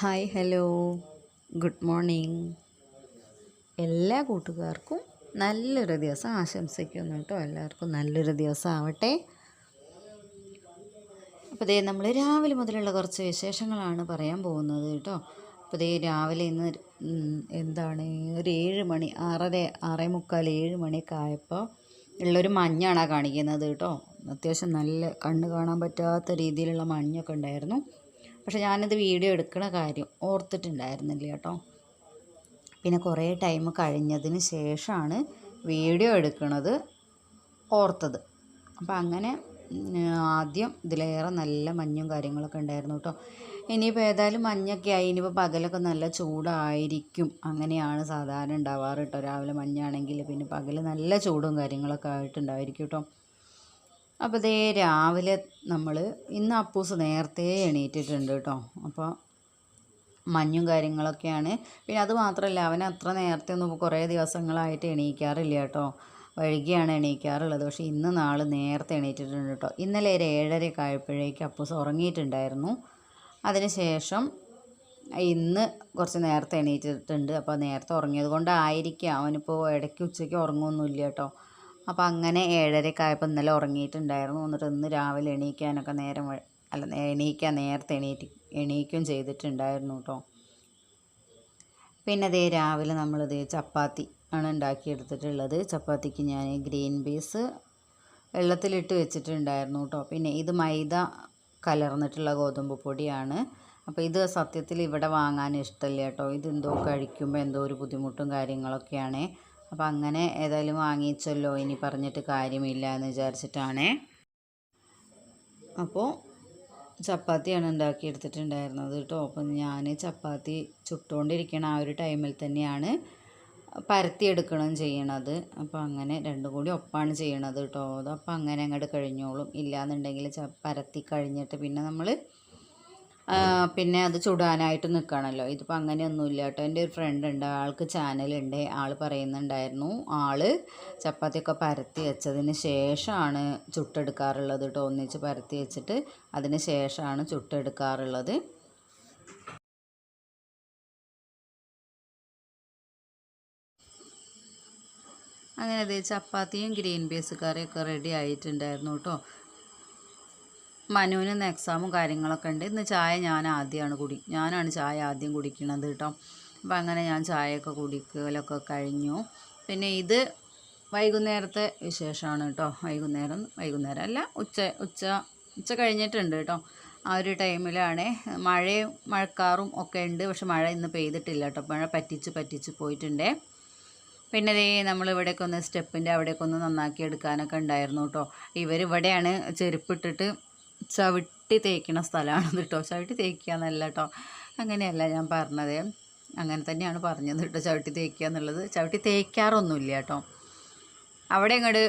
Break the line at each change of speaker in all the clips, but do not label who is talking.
Hi hello. Good morning. എല്ലാ കൂട്ടുകാർക്കും നല്ലൊരു ദിവസം ആശംസിക്കുന്നു കേട്ടോ. എല്ലാവർക്കും നല്ലൊരു ദിവസം ആവട്ടെ. അപ്പോൾ ദേ നമ്മൾ രാവിലെ മുതലുള്ള കുറച്ച് വിശേഷങ്ങളാണ് പറയാൻ പോകുന്നത് കേട്ടോ. അപ്പോൾ ദേ രാവിലെ ഇന്ന് എന്താണ് ഒരു ഏഴ് മണി ആറര ആറേ മുക്കാൽ ഏഴ് മണിയൊക്കെ ആയപ്പോൾ ഉള്ളൊരു മഞ്ഞാണ് കാണിക്കുന്നത് കേട്ടോ. അത്യാവശ്യം നല്ല കണ്ണ് കാണാൻ പറ്റാത്ത രീതിയിലുള്ള മഞ്ഞൊക്കെ ഉണ്ടായിരുന്നു. പക്ഷെ ഞാനിത് വീഡിയോ എടുക്കണ കാര്യം ഓർത്തിട്ടുണ്ടായിരുന്നില്ല കേട്ടോ. പിന്നെ കുറേ ടൈം കഴിഞ്ഞതിന് ശേഷമാണ് വീഡിയോ എടുക്കുന്നത് ഓർത്തത്. അപ്പം അങ്ങനെ ആദ്യം ഇതിലേറെ നല്ല മഞ്ഞും കാര്യങ്ങളൊക്കെ ഉണ്ടായിരുന്നു കേട്ടോ. ഇനിയിപ്പോൾ ഏതായാലും മഞ്ഞൊക്കെ ആയി ഇനിയിപ്പോൾ പകലൊക്കെ നല്ല ചൂടായിരിക്കും. അങ്ങനെയാണ് സാധാരണ ഉണ്ടാവാറ് കേട്ടോ. രാവിലെ മഞ്ഞാണെങ്കിൽ പിന്നെ പകൽ നല്ല ചൂടും കാര്യങ്ങളൊക്കെ ആയിട്ടുണ്ടായിരിക്കും കേട്ടോ. അപ്പോൾ ദേ രാവിലെ നമ്മൾ ഇന്ന് അപ്പൂസ് നേരത്തെ എണീറ്റിട്ടുണ്ട് കേട്ടോ. അപ്പോൾ മഞ്ഞും കാര്യങ്ങളൊക്കെയാണ്. പിന്നെ അത് മാത്രമല്ല അവൻ അത്ര നേരത്തെ ഒന്നും കുറേ ദിവസങ്ങളായിട്ട് എണീക്കാറില്ല കേട്ടോ. വൈകിയാണ് എണീക്കാറുള്ളത്. പക്ഷേ ഇന്ന് നാൾ നേരത്തെ എണീറ്റിട്ടുണ്ട് കേട്ടോ. ഇന്നലെ ഒരു ഏഴരയൊക്കെ ആയപ്പോഴേക്ക് അപ്പൂസ് ഉറങ്ങിയിട്ടുണ്ടായിരുന്നു. അതിനുശേഷം ഇന്ന് കുറച്ച് നേരത്തെ എണീറ്റിട്ടുണ്ട്. അപ്പോൾ നേരത്തെ ഉറങ്ങിയത് കൊണ്ടായിരിക്കാം. അവനിപ്പോൾ ഇടയ്ക്ക് ഉച്ചയ്ക്ക് ഉറങ്ങുമൊന്നുമില്ല കേട്ടോ. അപ്പോൾ അങ്ങനെ ഏഴരയൊക്കെ ആയപ്പോൾ ഇന്നലെ ഉറങ്ങിയിട്ടുണ്ടായിരുന്നു. എന്നിട്ട് ഇന്ന് രാവിലെ എണീക്കാനൊക്കെ നേരം അല്ല എണീക്കാൻ നേരത്തെ എണീറ്റ് എണീക്കുകയും ചെയ്തിട്ടുണ്ടായിരുന്നു കേട്ടോ പിന്നെ ദേ രാവിലെ നമ്മൾ ദേ ചപ്പാത്തി ആണ് ഉണ്ടാക്കിയെടുത്തിട്ടുള്ളത്. ചപ്പാത്തിക്ക് ഞാൻ ഗ്രീൻ പീസ് വെള്ളത്തിലിട്ട് വെച്ചിട്ടുണ്ടായിരുന്നു കേട്ടോ പിന്നെ ഇത് മൈദ കലർന്നിട്ടുള്ള ഗോതമ്പ് പൊടിയാണ്. അപ്പോൾ ഇത് സത്യത്തിൽ ഇവിടെ വാങ്ങാൻ ഇഷ്ടമല്ല കേട്ടോ ഇതെന്തോ കഴിക്കുമ്പോൾ എന്തോ ഒരു ബുദ്ധിമുട്ടും കാര്യങ്ങളൊക്കെയാണ്. അപ്പോൾ അങ്ങനെ ഏതായാലും വാങ്ങിച്ചല്ലോ ഇനി പറഞ്ഞിട്ട് കാര്യമില്ല എന്ന് വിചാരിച്ചിട്ടാണേ. അപ്പോൾ ചപ്പാത്തിയാണ് ഉണ്ടാക്കി എടുത്തിട്ടുണ്ടായിരുന്നത് കേട്ടോ. അപ്പം ഞാൻ ചപ്പാത്തി ചുട്ടുകൊണ്ടിരിക്കണ ആ ഒരു ടൈമിൽ തന്നെയാണ് പരത്തിയെടുക്കണം ചെയ്യണത്. അപ്പോൾ അങ്ങനെ രണ്ടും കൂടി ഒപ്പാണ് ചെയ്യണത് കേട്ടോ. അതപ്പോൾ അങ്ങനെ അങ്ങോട്ട് കഴിഞ്ഞോളും. ഇല്ലാന്നുണ്ടെങ്കിൽ പരത്തി കഴിഞ്ഞിട്ട് പിന്നെ നമ്മൾ പിന്നെ അത് ചുടാനായിട്ട് നിൽക്കണമല്ലോ ഇതിപ്പോൾ അങ്ങനെയൊന്നുമില്ല കേട്ടോ. എന്റെ ഒരു ഫ്രണ്ട് ഉണ്ട്. ആൾക്ക് ചാനലുണ്ട് ആൾ പറയുന്നുണ്ടായിരുന്നു. ആൾ ചപ്പാത്തിയൊക്കെ പരത്തി വെച്ചതിന് ശേഷമാണ് ചുട്ടെടുക്കാറുള്ളത് കേട്ടോ. ഒന്നിച്ച് പരത്തി വെച്ചിട്ട് അതിന് ശേഷമാണ് ചുട്ടെടുക്കാറുള്ളത്. അങ്ങനെ ദേ ചപ്പാത്തിയും ഗ്രീൻ പീസ് കറിയൊക്കെ റെഡി ആയിട്ടുണ്ടായിരുന്നു കേട്ടോ. മനുവിന് ഇന്ന് എക്സാമും കാര്യങ്ങളൊക്കെ ഉണ്ട്. ഇന്ന് ചായ ഞാൻ ആദ്യമാണ് കുടി. ഞാനാണ് ചായ ആദ്യം കുടിക്കണത് കേട്ടോ. അപ്പം അങ്ങനെ ഞാൻ ചായയൊക്കെ കുടിക്കലൊക്കെ കഴിഞ്ഞു. പിന്നെ ഇത് വൈകുന്നേരത്തെ വിശേഷമാണ് കേട്ടോ. വൈകുന്നേരം വൈകുന്നേരം അല്ല ഉച്ച ഉച്ച ഉച്ച കഴിഞ്ഞിട്ടുണ്ട് കേട്ടോ. ആ ഒരു ടൈമിലാണ്. മഴയും മഴക്കാറും ഒക്കെ ഉണ്ട്. പക്ഷെ മഴ ഇന്ന് പെയ്തിട്ടില്ല കേട്ടോ. മഴ പറ്റിച്ച് പറ്റിച്ച് പോയിട്ടുണ്ട്. പിന്നെ ദേ നമ്മൾ ഇവിടേക്കൊന്ന് സ്റ്റെപ്പിന്റെ അവിടെയൊക്കെ ഒന്ന് നന്നാക്കി എടുക്കാനൊക്കെ ഉണ്ടായിരുന്നു കേട്ടോ. ഇവരിവിടെയാണ് ചെരുപ്പിട്ടിട്ട് ചവിട്ടി തേക്കണ സ്ഥലമാണ് കേട്ടോ ചവിട്ടി തേക്കുക എന്നല്ല കേട്ടോ അങ്ങനെയല്ല ഞാൻ പറഞ്ഞത്. അങ്ങനെ തന്നെയാണ് പറഞ്ഞത് കേട്ടോ ചവിട്ടി തേക്കുക എന്നുള്ളത്. ചവിട്ടി തേക്കാറൊന്നുമില്ല കേട്ടോ അവിടെ അങ്ങോട്ട്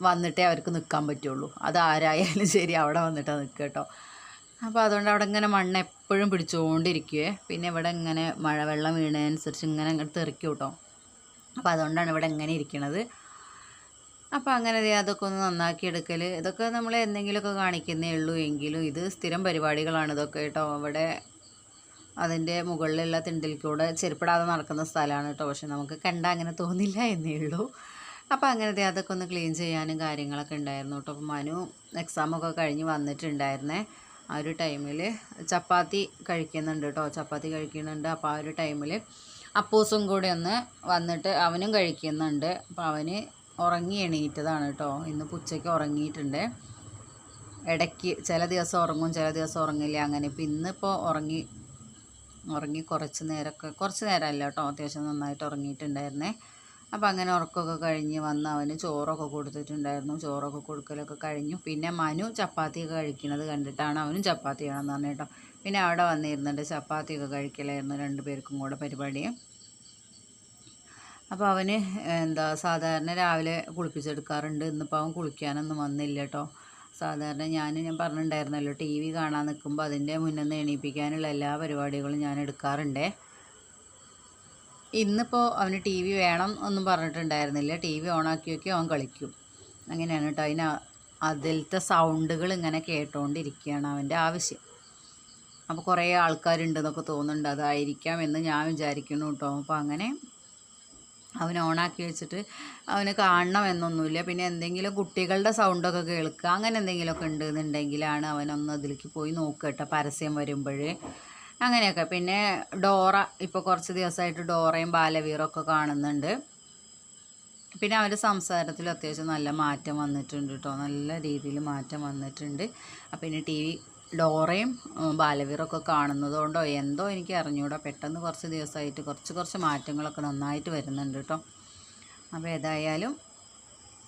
വന്നിട്ടേ അവർക്ക് നിൽക്കാൻ പറ്റുള്ളൂ. അത് ആരായാലും ശരി അവിടെ വന്നിട്ടാണ് നിൽക്കുക കേട്ടോ അപ്പോൾ അതുകൊണ്ട് അവിടെ ഇങ്ങനെ മണ്ണ് എപ്പോഴും പിടിച്ചുകൊണ്ടിരിക്കുവേ പിന്നെ ഇവിടെ ഇങ്ങനെ മഴവെള്ളം വീണതനുസരിച്ച് ഇങ്ങനെ അങ്ങോട്ട് തെറിക്കും കേട്ടോ അപ്പോൾ അതുകൊണ്ടാണ് ഇവിടെ ഇങ്ങനെ ഇരിക്കണത്. അപ്പോൾ അങ്ങനെ അതൊക്കെ ഒന്ന് നന്നാക്കി എടുക്കൽ ഇതൊക്കെ നമ്മൾ എന്തെങ്കിലുമൊക്കെ കാണിക്കുന്നേ ഉള്ളൂ എങ്കിലും ഇത് സ്ഥിരം പരിപാടികളാണ് ഇതൊക്കെ കേട്ടോ. അവിടെ അതിന്റെ മുകളിലുള്ള തിണ്ടിൽ കൂടെ ചെരുപ്പിടാതെ നടക്കുന്ന സ്ഥലമാണ് കേട്ടോ. പക്ഷെ നമുക്ക് കണ്ട അങ്ങനെ തോന്നില്ല എന്നേ ഉള്ളൂ. അപ്പോൾ അങ്ങനെ ദേ അതൊക്കെ ഒന്ന് ക്ലീൻ ചെയ്യാനും കാര്യങ്ങളൊക്കെ ഉണ്ടായിരുന്നു കേട്ടോ. അപ്പോൾ മനു എക്സാമൊക്കെ കഴിഞ്ഞ് വന്നിട്ടുണ്ടായിരുന്നേ. ആ ഒരു ടൈമിൽ ചപ്പാത്തി കഴിക്കുന്നുണ്ട് കേട്ടോ. ചപ്പാത്തി കഴിക്കുന്നുണ്ട്. അപ്പോൾ ആ ഒരു ടൈമിൽ അപ്പൂസും കൂടി ഒന്ന് വന്നിട്ട് അവനും കഴിക്കുന്നുണ്ട്. അപ്പോൾ അവന് ഉറങ്ങി എണീറ്റതാണ് കേട്ടോ ഇന്ന് ഉച്ചയ്ക്ക് ഉറങ്ങിയിട്ടുണ്ട്. ഇടയ്ക്ക് ചില ദിവസം ഉറങ്ങും ചില ദിവസം ഉറങ്ങില്ല. അങ്ങനെ ഇപ്പം ഇന്നിപ്പോൾ ഉറങ്ങി ഉറങ്ങി കുറച്ച് നേരമൊക്കെ കുറച്ച് നേരമല്ല കേട്ടോ അത്യാവശ്യം നന്നായിട്ട് ഉറങ്ങിയിട്ടുണ്ടായിരുന്നേ. അപ്പോൾ അങ്ങനെ ഉറക്കമൊക്കെ കഴിഞ്ഞ് വന്ന് അവന് ചോറൊക്കെ കൊടുത്തിട്ടുണ്ടായിരുന്നു. ചോറൊക്കെ കൊടുക്കലൊക്കെ കഴിഞ്ഞു. പിന്നെ മനു ചപ്പാത്തിയൊക്കെ കഴിക്കുന്നത് കണ്ടിട്ടാണ് അവനും ചപ്പാത്തി വേണമെന്ന് പറഞ്ഞു കേട്ടോ പിന്നെ അവിടെ വന്നിരുന്നുണ്ട് ചപ്പാത്തിയൊക്കെ കഴിക്കലായിരുന്നു രണ്ട് പേർക്കും കൂടെ പരിപാടി. അപ്പോൾ അവന് എന്താ സാധാരണ രാവിലെ കുളിപ്പിച്ചെടുക്കാറുണ്ട്. ഇന്നിപ്പോൾ അവൻ കുളിക്കാനൊന്നും വന്നില്ല കേട്ടോ സാധാരണ ഞാൻ ഞാൻ പറഞ്ഞിട്ടുണ്ടായിരുന്നല്ലോ ടി വി കാണാൻ നിൽക്കുമ്പോൾ അതിന്റെ നിന്ന് എണീപ്പിക്കാനുള്ള എല്ലാ പരിപാടികളും ഞാൻ എടുക്കാറുണ്ട്. ഇന്നിപ്പോൾ അവന് ടി വി വേണം ഒന്നും പറഞ്ഞിട്ടുണ്ടായിരുന്നില്ല. ടി വി ഓണാക്കി നോക്കി അവൻ കളിക്കും. അങ്ങനെയാണ് കേട്ടോ അതിന് അതിലത്തെ സൗണ്ടുകൾ ഇങ്ങനെ കേട്ടുകൊണ്ടിരിക്കുകയാണ് അവന്റെ ആവശ്യം. അപ്പോൾ കുറേ ആൾക്കാരുണ്ടെന്നൊക്കെ തോന്നുന്നുണ്ട്. അതായിരിക്കാം എന്ന് ഞാൻ വിചാരിക്കുന്നു കേട്ടോ അപ്പോൾ അങ്ങനെ അവൻ ഓണാക്കി വെച്ചിട്ട് അവന് കാണണം എന്നൊന്നുമില്ല പിന്നെ എന്തെങ്കിലും കുട്ടികളുടെ സൗണ്ടൊക്കെ കേൾക്കുക അങ്ങനെ എന്തെങ്കിലുമൊക്കെ ഉണ്ടെന്നുണ്ടെങ്കിലാണ് അവനൊന്ന് അതിലേക്ക് പോയി നോക്കുക കേട്ടോ പരസ്യം വരുമ്പോഴേ. അങ്ങനെയൊക്കെ. പിന്നെ ഡോറ ഇപ്പോൾ കുറച്ച് ദിവസമായിട്ട് ഡോറയും ബാലവീറും ഒക്കെ കാണുന്നുണ്ട്. പിന്നെ അവന്റെ സംസാരത്തിൽ അത്യാവശ്യം നല്ല മാറ്റം വന്നിട്ടുണ്ട് കേട്ടോ നല്ല രീതിയിൽ മാറ്റം വന്നിട്ടുണ്ട്. അപ്പം പിന്നെ ടി വി ഡോറയും ബാലവീറൊക്കെ കാണുന്നതുകൊണ്ടോ എന്തോ എനിക്ക് അറിഞ്ഞൂടാ പെട്ടെന്ന് കുറച്ച് ദിവസമായിട്ട് കുറച്ച് കുറച്ച് മാറ്റങ്ങളൊക്കെ നന്നായിട്ട് വരുന്നുണ്ട് കേട്ടോ. അപ്പോൾ ഏതായാലും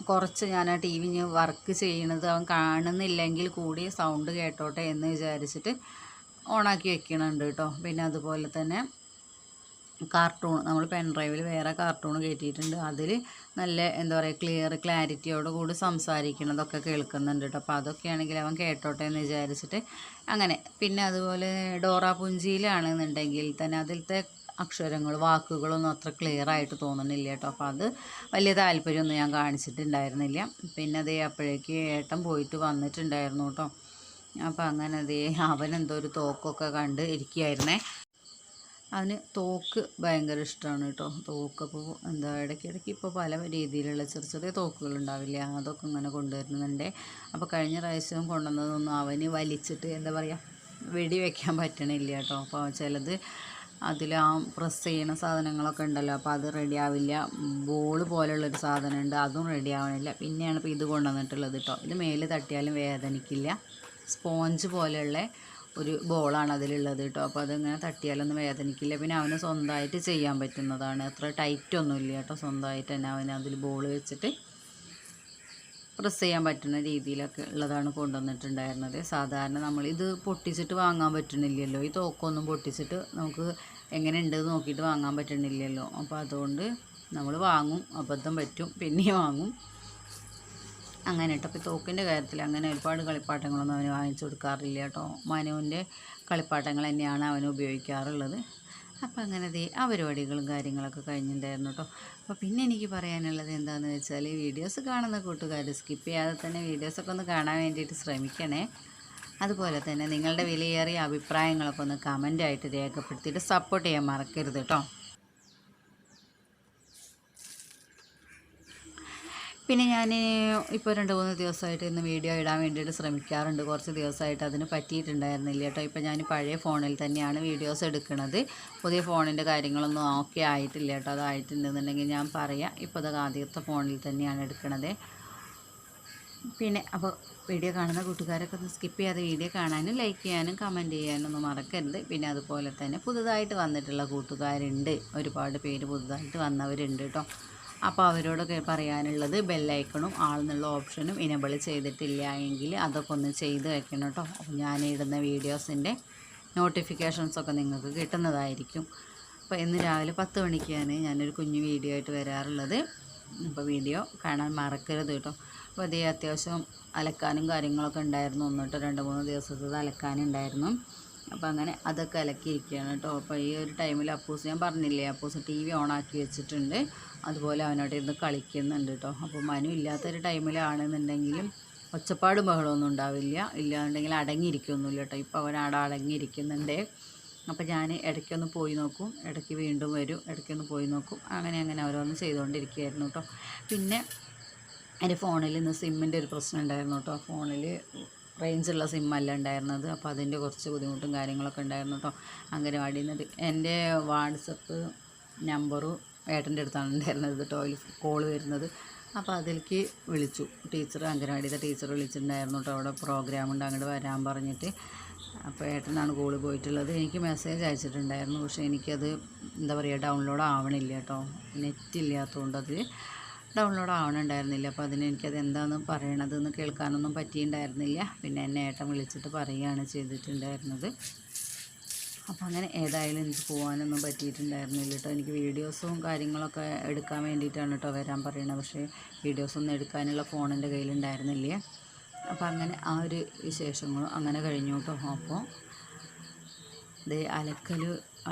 കുറച്ച് ഞാൻ ആ ടി വി വർക്ക് ചെയ്യണത് അവൻ കാണുന്നില്ലെങ്കിൽ കൂടി സൗണ്ട് കേട്ടോട്ടെ എന്ന് വിചാരിച്ചിട്ട് ഓണാക്കി വെക്കണുണ്ട് കേട്ടോ. പിന്നെ അതുപോലെ തന്നെ കാർട്ടൂൺ നമ്മൾ പെൻ ഡ്രൈവിൽ വേറെ കാർട്ടൂൺ കയറ്റിയിട്ടുണ്ട് അതിൽ നല്ല എന്താ പറയുക ക്ലിയർ ക്ലാരിറ്റിയോട് കൂടി സംസാരിക്കണതൊക്കെ കേൾക്കുന്നുണ്ട് കേട്ടോ അപ്പോൾ അതൊക്കെയാണെങ്കിൽ അവൻ കേട്ടോട്ടെ എന്ന് വിചാരിച്ചിട്ട് അങ്ങനെ. പിന്നെ അതുപോലെ ഡോറ പുഞ്ചിയിലാണെന്നുണ്ടെങ്കിൽ തന്നെ അതിലത്തെ അക്ഷരങ്ങൾ വാക്കുകളൊന്നും അത്ര ക്ലിയർ ആയിട്ട് തോന്നുന്നില്ല കേട്ടോ അപ്പോൾ അത് വലിയ താല്പര്യമൊന്നും ഞാൻ കാണിച്ചിട്ടുണ്ടായിരുന്നില്ല. പിന്നെ അതേ അപ്പോഴേക്ക് ഏട്ടൻ പോയിട്ട് വന്നിട്ടുണ്ടായിരുന്നു കേട്ടോ അപ്പോൾ അങ്ങനെ അതേ അവനെന്തോ ഒരു തോക്കൊക്കെ കണ്ട് ഇരിക്കുകയായിരുന്നേ അവന് തോക്ക് ഭയങ്കര ഇഷ്ടമാണ് കേട്ടോ. തോക്ക് അപ്പോൾ എന്താ ഇടയ്ക്കിടയ്ക്ക് ഇപ്പോൾ പല രീതിയിലുള്ള ചെറിയ ചെറിയ തോക്കുകൾ ഉണ്ടാവില്ല? അതൊക്കെ ഇങ്ങനെ കൊണ്ടുവരുന്നുണ്ട്. അപ്പോൾ കഴിഞ്ഞ പ്രാവശ്യം കൊണ്ടുവന്നതൊന്നും അവന് വലിച്ചിട്ട് എന്താ പറയുക വെടി വെക്കാൻ പറ്റണില്ല കേട്ടോ. അപ്പോൾ ചിലത് അതിൽ ആ പ്രസ് ചെയ്യണ സാധനങ്ങളൊക്കെ ഉണ്ടല്ലോ. അപ്പോൾ അത് റെഡി ആവില്ല. ബോൾ പോലുള്ളൊരു സാധനമുണ്ട്. അതും റെഡി ആവണില്ല. പിന്നെയാണ് ഇപ്പോൾ ഇത് കൊണ്ടുവന്നിട്ടുള്ളത് കേട്ടോ. ഇത് മേൽ തട്ടിയാലും വേദനിക്കില്ല. സ്പോഞ്ച് പോലെയുള്ള ഒരു ബോളാണ് അതിലുള്ളത് കേട്ടോ അപ്പോൾ അതിങ്ങനെ തട്ടിയാലൊന്നും വേദനിക്കില്ല. പിന്നെ അവന് സ്വന്തമായിട്ട് ചെയ്യാൻ പറ്റുന്നതാണ്. അത്ര ടൈറ്റ് ഒന്നുമില്ല കേട്ടോ സ്വന്തമായിട്ട് തന്നെ അവന് അതിൽ ബോൾ വെച്ചിട്ട് പ്രസ് ചെയ്യാൻ പറ്റുന്ന രീതിയിലൊക്കെ ഉള്ളതാണ് കൊണ്ടുവന്നിട്ടുണ്ടായിരുന്നത്. സാധാരണ നമ്മൾ ഇത് പൊട്ടിച്ചിട്ട് വാങ്ങാൻ പറ്റുന്നില്ലല്ലോ. ഈ തോക്കൊന്നും പൊട്ടിച്ചിട്ട് നമുക്ക് എങ്ങനെ ഉണ്ട് നോക്കിയിട്ട് വാങ്ങാൻ പറ്റുന്നില്ലല്ലോ. അപ്പോൾ അതുകൊണ്ട് നമ്മൾ വാങ്ങും. അബദ്ധം പറ്റും. പിന്നെ വാങ്ങും. അങ്ങനെ കേട്ടോ. അപ്പോൾ തോക്കിന്റെ കാര്യത്തിൽ അങ്ങനെ ഒരുപാട് കളിപ്പാട്ടങ്ങളൊന്നും അവന് വാങ്ങിച്ചു കൊടുക്കാറില്ല കേട്ടോ. മനുവിന്റെ കളിപ്പാട്ടങ്ങൾ തന്നെയാണ് അവൻ ഉപയോഗിക്കാറുള്ളത്. അപ്പോൾ അങ്ങനെ ദേ ആ പരിപാടികളും കാര്യങ്ങളൊക്കെ കഴിഞ്ഞിട്ടുണ്ടായിരുന്നു കേട്ടോ. അപ്പോൾ പിന്നെ എനിക്ക് പറയാനുള്ളത് എന്താണെന്ന് വെച്ചാൽ വീഡിയോസ് കാണുന്ന കൂട്ടുകാർ സ്കിപ്പ് ചെയ്യാതെ തന്നെ വീഡിയോസൊക്കെ ഒന്ന് കാണാൻ വേണ്ടിയിട്ട് ശ്രമിക്കണേ. അതുപോലെ തന്നെ നിങ്ങളുടെ വിലയേറിയ അഭിപ്രായങ്ങളൊക്കെ ഒന്ന് കമന്റായിട്ട് രേഖപ്പെടുത്തിയിട്ട് സപ്പോർട്ട് ചെയ്യാൻ മറക്കരുത് കേട്ടോ. പിന്നെ ഞാൻ ഇപ്പോൾ രണ്ട് മൂന്ന് ദിവസമായിട്ട് ഇന്ന് വീഡിയോ ഇടാൻ വേണ്ടിയിട്ട് ശ്രമിക്കാറുണ്ട്. കുറച്ച് ദിവസമായിട്ട് അതിന് പറ്റിയിട്ടുണ്ടായിരുന്നില്ല കേട്ടോ. ഇപ്പോൾ ഞാൻ പഴയ ഫോണിൽ തന്നെയാണ് വീഡിയോസ് എടുക്കുന്നത് പുതിയ ഫോണിന്റെ കാര്യങ്ങളൊന്നും ഓക്കെ ആയിട്ടില്ല കേട്ടോ. അതായിട്ടുണ്ടെന്നുണ്ടെങ്കിൽ ഞാൻ പറയാം. ഇപ്പോൾ അത് ആദ്യത്തെ ഫോണിൽ തന്നെയാണ് എടുക്കുന്നത് പിന്നെ അപ്പോൾ വീഡിയോ കാണുന്ന കൂട്ടുകാരൊക്കെ ഒന്ന് സ്കിപ്പ് ചെയ്യാതെ വീഡിയോ കാണാനും ലൈക്ക് ചെയ്യാനും കമന്റ് ചെയ്യാനും ഒന്നും മറക്കരുത്. പിന്നെ അതുപോലെ തന്നെ പുതുതായിട്ട് വന്നിട്ടുള്ള കൂട്ടുകാരുണ്ട്. ഒരുപാട് പേര് പുതുതായിട്ട് വന്നവരുണ്ട് കേട്ടോ. അപ്പോൾ അവരോടൊക്കെ പറയാനുള്ളത് ബെല്ലൈക്കണും ആളെന്നുള്ള ഓപ്ഷനും ഇനബിൾ ചെയ്തിട്ടില്ല എങ്കിൽ അതൊക്കെ ഒന്ന് ചെയ്ത് വെക്കണം കേട്ടോ. ഞാൻ ഇടുന്ന വീഡിയോസിന്റെ നോട്ടിഫിക്കേഷൻസൊക്കെ നിങ്ങൾക്ക് കിട്ടുന്നതായിരിക്കും. അപ്പോൾ ഇന്ന് രാവിലെ പത്ത് മണിക്കാണ് ഞാനൊരു കുഞ്ഞു വീഡിയോ ആയിട്ട് വരാറുള്ളത്. അപ്പോൾ വീഡിയോ കാണാൻ മറക്കരുത് കേട്ടോ. അപ്പോൾ അതേ അത്യാവശ്യം അലക്കാനും കാര്യങ്ങളൊക്കെ ഉണ്ടായിരുന്നു. ഒന്നിട്ട് രണ്ട് മൂന്ന് ദിവസത്തത് അലക്കാനുണ്ടായിരുന്നു. അപ്പോൾ അങ്ങനെ അതൊക്കെ അലക്കിയിരിക്കുകയാണ് കേട്ടോ. അപ്പോൾ ഈ ഒരു ടൈമിൽ അപ്പൂസ് ഞാൻ പറഞ്ഞില്ലേ അപ്പൂസ് ടി വി ഓണാക്കി വെച്ചിട്ടുണ്ട്. അതുപോലെ അവനോട് ഇരുന്ന് കളിക്കുന്നുണ്ട് കേട്ടോ. അപ്പോൾ മനു ഇല്ലാത്തൊരു ടൈമിലാണെന്നുണ്ടെങ്കിലും ഒച്ചപ്പാട് ബഹളമൊന്നും ഉണ്ടാവില്ല. ഇല്ലാന്നുണ്ടെങ്കിൽ അടങ്ങിയിരിക്കൊന്നുമില്ല കേട്ടോ. ഇപ്പോൾ അവൻ അവിടെ അടങ്ങിയിരിക്കുന്നുണ്ട്. അപ്പോൾ ഞാൻ ഇടയ്ക്കൊന്ന് പോയി നോക്കും. ഇടയ്ക്ക് വീണ്ടും വരും. ഇടയ്ക്കൊന്ന് പോയി നോക്കും. അങ്ങനെ അങ്ങനെ ഓരോന്ന് ചെയ്തുകൊണ്ടിരിക്കുകയായിരുന്നു കേട്ടോ. പിന്നെ എന്റെ ഫോണിൽ ഇന്ന് സിമ്മിന്റെ ഒരു പ്രശ്നം ഉണ്ടായിരുന്നു കേട്ടോ. ഫോണിൽ റേഞ്ചുള്ള സിമ്മല്ല ഉണ്ടായിരുന്നത് അപ്പോൾ അതിന്റെ കുറച്ച് ബുദ്ധിമുട്ടും കാര്യങ്ങളൊക്കെ ഉണ്ടായിരുന്നു കേട്ടോ അംഗനവാടിയിൽ നിന്ന് എന്റെ വാട്സപ്പ് നമ്പറും ഏട്ടന്റെ അടുത്താണ് ഉണ്ടായിരുന്നത് അതിൽ കോൾ വരുന്നത്. അപ്പോൾ അതിലേക്ക് വിളിച്ചു. ടീച്ചർ അംഗനവാടിയിലെ ടീച്ചർ വിളിച്ചിട്ടുണ്ടായിരുന്നു കേട്ടോ അവിടെ പ്രോഗ്രാം ഉണ്ട് അങ്ങോട്ട് വരാൻ പറഞ്ഞിട്ട്. അപ്പോൾ ഏട്ടനാണ് കോൾ പോയിട്ടുള്ളത്. എനിക്ക് മെസ്സേജ് അയച്ചിട്ടുണ്ടായിരുന്നു. പക്ഷേ എനിക്കത് എന്താ പറയുക ഡൗൺലോഡ് ആവണില്ല കേട്ടോ നെറ്റ് ഇല്ലാത്തതുകൊണ്ട് അത് ഡൗൺലോഡ് ആവണുണ്ടായിരുന്നില്ല. അപ്പോൾ അതിന് എനിക്കത് എന്താണെന്ന് പറയണതെന്ന് കേൾക്കാനൊന്നും പറ്റിയിട്ടുണ്ടായിരുന്നില്ല. പിന്നെ എന്നെ ഏട്ടൻ വിളിച്ചിട്ട് പറയുകയാണ് ചെയ്തിട്ടുണ്ടായിരുന്നത്. അപ്പോൾ അങ്ങനെ ഏതായാലും എനിക്ക് പോകാനൊന്നും പറ്റിയിട്ടുണ്ടായിരുന്നില്ല കേട്ടോ. എനിക്ക് വീഡിയോസും കാര്യങ്ങളൊക്കെ എടുക്കാൻ വേണ്ടിയിട്ടാണ് കേട്ടോ വരാൻ പറയുന്നത് പക്ഷേ വീഡിയോസൊന്നും എടുക്കാനുള്ള ഫോൺ എന്റെ കയ്യിലുണ്ടായിരുന്നില്ല. അപ്പോൾ അങ്ങനെ ആ ഒരു വിശേഷങ്ങളും അങ്ങനെ കഴിഞ്ഞു കേട്ടോ. അപ്പോൾ ദേ അലക്കൽ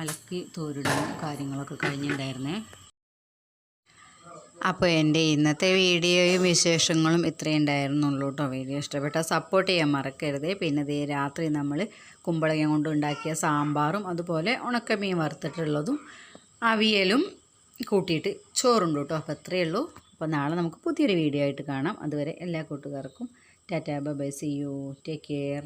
അലക്കി തോരുടും കാര്യങ്ങളൊക്കെ കഴിഞ്ഞിട്ടുണ്ടായിരുന്നേ. അപ്പോൾ എന്റെ ഇന്നത്തെ വീഡിയോയും വിശേഷങ്ങളും ഇത്രയും ഉണ്ടായിരുന്നുള്ളൂ കേട്ടോ. വീഡിയോ ഇഷ്ടപ്പെട്ടാൽ സപ്പോർട്ട് ചെയ്യാൻ മറക്കരുത്. പിന്നെ ഇതേ രാത്രി നമ്മൾ കുമ്പളങ്ങ കൊണ്ട് ഉണ്ടാക്കിയ സാമ്പാറും അതുപോലെ ഉണക്കമീൻ വറുത്തിട്ടുള്ളതും അവിയലും കൂട്ടിയിട്ട് ചോറുണ്ട് കേട്ടോ. അപ്പോൾ അത്രയേ ഉള്ളൂ. അപ്പോൾ നാളെ നമുക്ക് പുതിയൊരു വീഡിയോ ആയിട്ട് കാണാം. അതുവരെ എല്ലാ കൂട്ടുകാർക്കും tata bye see you take care